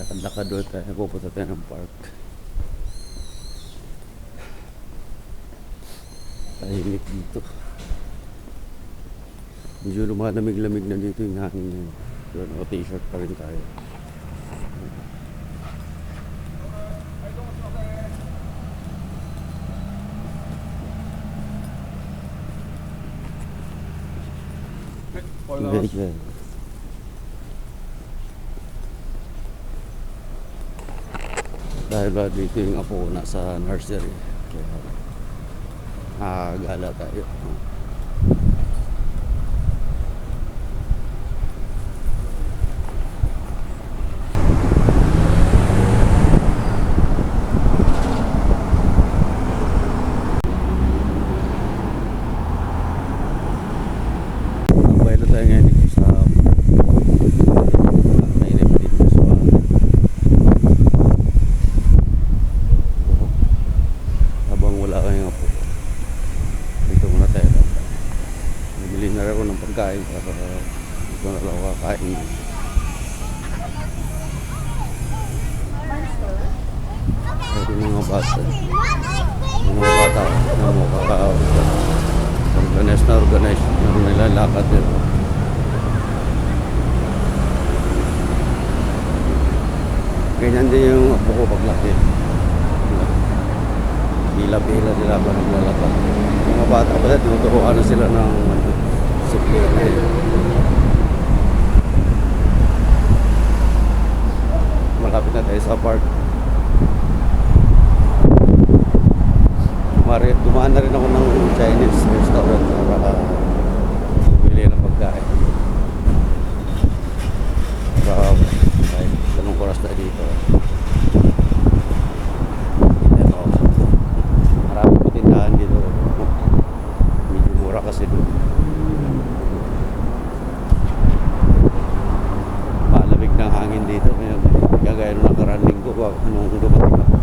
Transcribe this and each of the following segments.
Lakad-lakad doon tayo. Pupunta tayo ng park. Tahimik dito. Medyo lumalamig-lamig na dito yung hangin ngayon. Pero naka-t-shirt pa rin tayo. Medyo. Dahil ba dito yung apo ko nasa nursery. Kaya nakakagala tayo. Tambay na tayo ngayon dito sa nainip dito sa bahay. Habang wala kayong apo. Dito muna tayo. Bumili na rin ako ng pagkain para dito na lang ako kakain. Ito yung mga bata. Yung mga bata na mo Organize na organize na nilalakad din. Ganyan din yung apo ko paglaki. Bila-bila sila pa naglalakad. Yung mga bata pa tinuturuan na sila ng eh. Malapit na tayo sa park. Dumaan na rin ako ng Chinese restaurant para bumili ng pagkain. Para kahit anong oras na dito. Ito. Marami po tindahan dito. Medyo mura kasi doon. Malamig ng hangin dito. Ngayon, Kagaya nung nakaraan linggo, wag- nung dumating ako.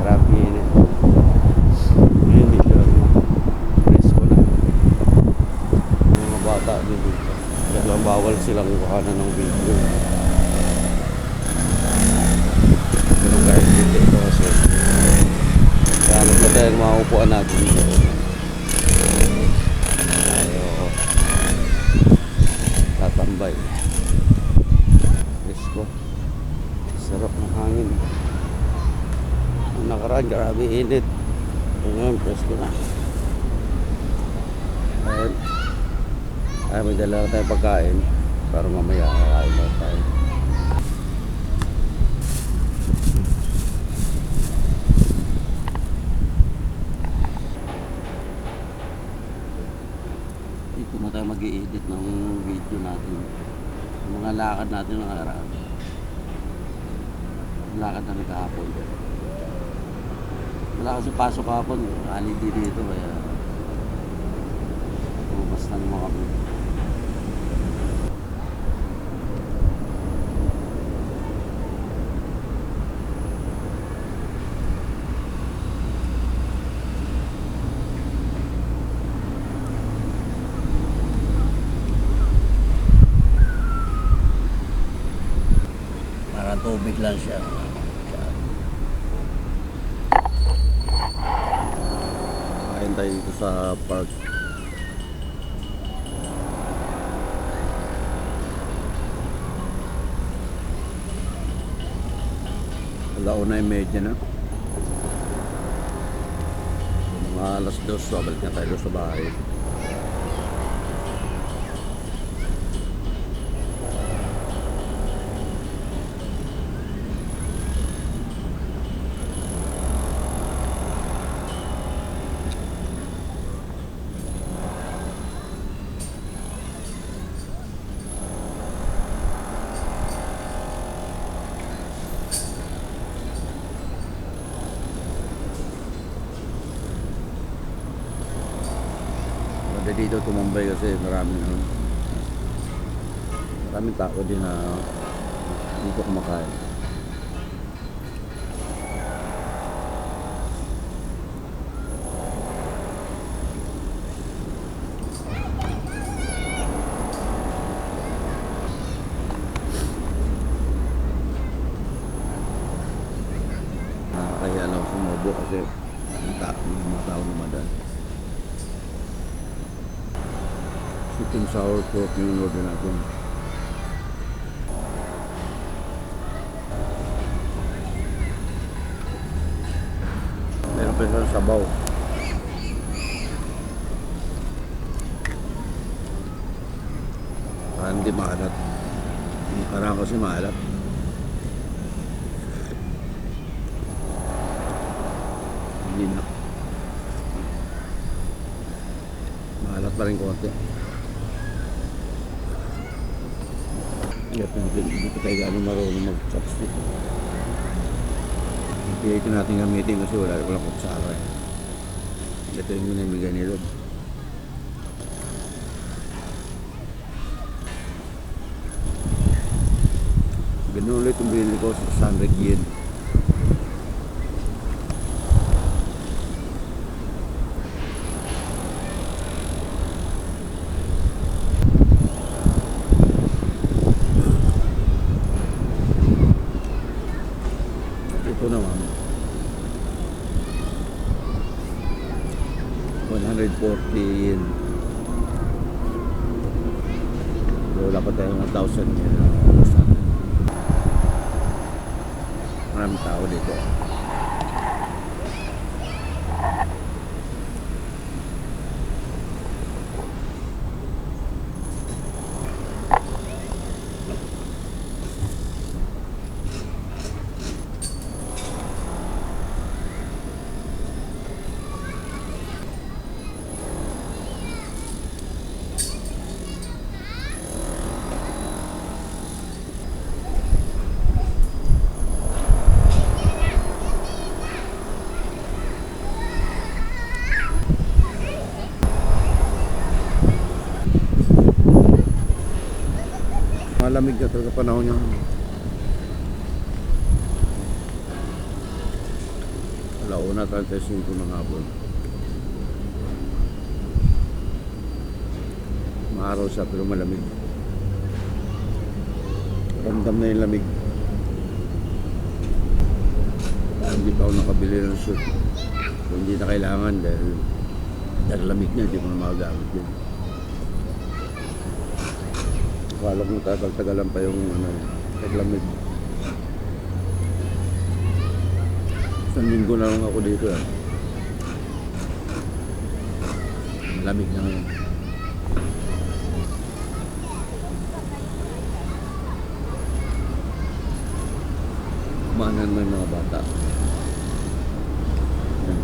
Marami init. Ngayon dito, presko na. Yung Mga bata din dito. Kaya lang bawal silang kuhanan ng video. Pero kahit dito ito kasi kaya alam na tayo ang mga upuan natin dito. Tayo tatambay. Presko. Sarap ng hangin. Ang nakaraan, grabe init. Ngayon, presko na. Ayun. Ay, may dala na tayong pagkain para mamaya kakain na tayo. Dito na tayo mag edit ng video natin. Mga lakad natin ng araw. Lakad na kahapon. Wala kasi pasok kahapon. Holiday dito kaya Bumas na naman kami. Tubig lang siya. Kain tayo dito sa park. Alauna yung medya na. Mga alas dos, babalik na tayo sa bahay. dito tumambay kasi maraming ano, maraming tao din na dito kumakain. Ah, Nakakaya lang sumubo kasi ang tao ng mga tao lumadan. And sour pork yung order natin. Meron pa sa sabaw. Para hindi maalat. Yung karang kasi maalat. Hindi na. Maalat pa rin konti. Kaya hindi, pa tayo gano'ng marunong mag-chopstick. Hindi ito natin gamitin kasi wala walang kutsara. eh. Ito yung minamigay ni Lord. Ganun ulit yung binili ko sa 100 yen. At ito naman, 140 yen. Wala pa tayo 1,000 yen. Maraming tao dito. Malamig na talaga panahon niya. Alauna 35 ng hapon. Maaraw siya pero malamig. Ramdam na yung lamig. Hindi pa ako nakabili ng suit. Kung hindi na kailangan dahil dahil lamig niya, hindi ko na magagamit yun. Akala ko tagal-tagalan pa yung ano, naglamig. Isang linggo na lang ako dito. Eh. Lamig na ngayon. Kumanan mo yung mga bata. Yan.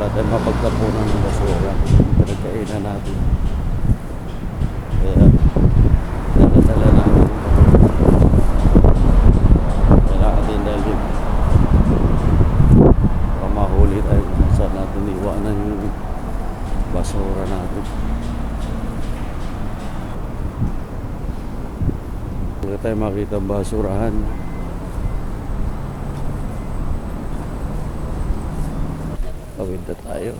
Wala tayong mapagtapunan ng basura. Yung Pinagkainan natin. Kaya dala-dala natin. Kailangan din dahil. Baka mahuli tayo kung saan natin iwanan yung basura natin. Wala tayo makita basurahan. Tawid na tayo.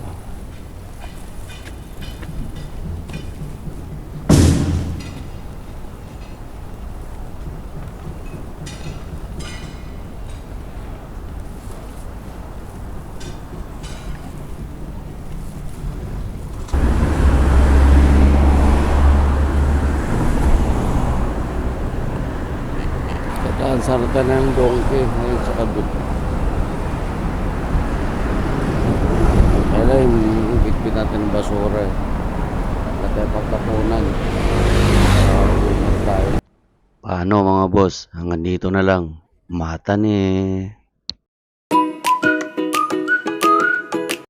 Kataan sana tayo ng donkey ngayon sa kabut. Kaya yung bitbit natin basura eh. Tayo pagkapunan. Uh. Paano mga boss? Hanggang dito na lang. Mata ni